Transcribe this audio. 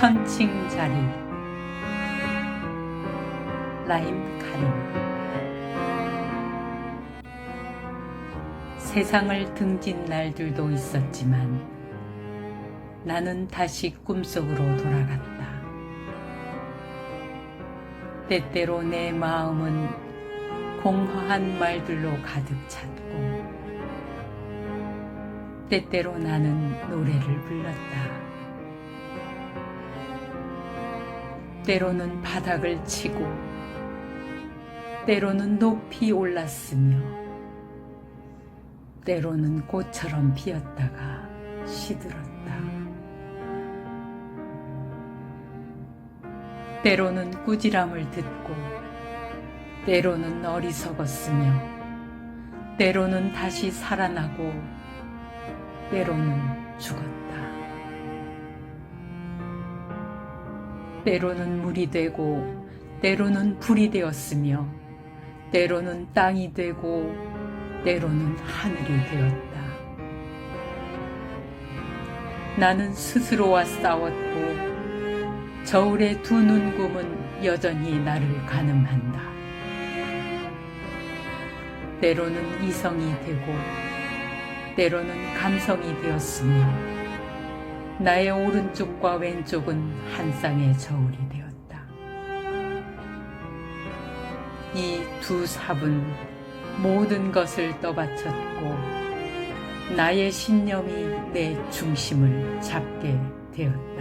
선칭 자리 라임 카림 세상을 등진 날들도 있었지만 나는 다시 꿈속으로 돌아갔다. 때때로 내 마음은 공허한 말들로 가득 찼고 때때로 나는 노래를 불렀다. 때로는 바닥을 치고 때로는 높이 올랐으며 때로는 꽃처럼 피었다가 시들었다. 때로는 꾸지람을 듣고 때로는 어리석었으며 때로는 다시 살아나고 때로는 죽었다. 때로는 물이 되고 때로는 불이 되었으며 때로는 땅이 되고 때로는 하늘이 되었다. 나는 스스로와 싸웠고 저울의 두 눈금은 여전히 나를 가늠한다. 때로는 이성이 되고 때로는 감성이 되었으며 나의 오른쪽과 왼쪽은 한 쌍의 저울이 되었다. 이 두 삽은 모든 것을 떠받쳤고 나의 신념이 내 중심을 잡게 되었다.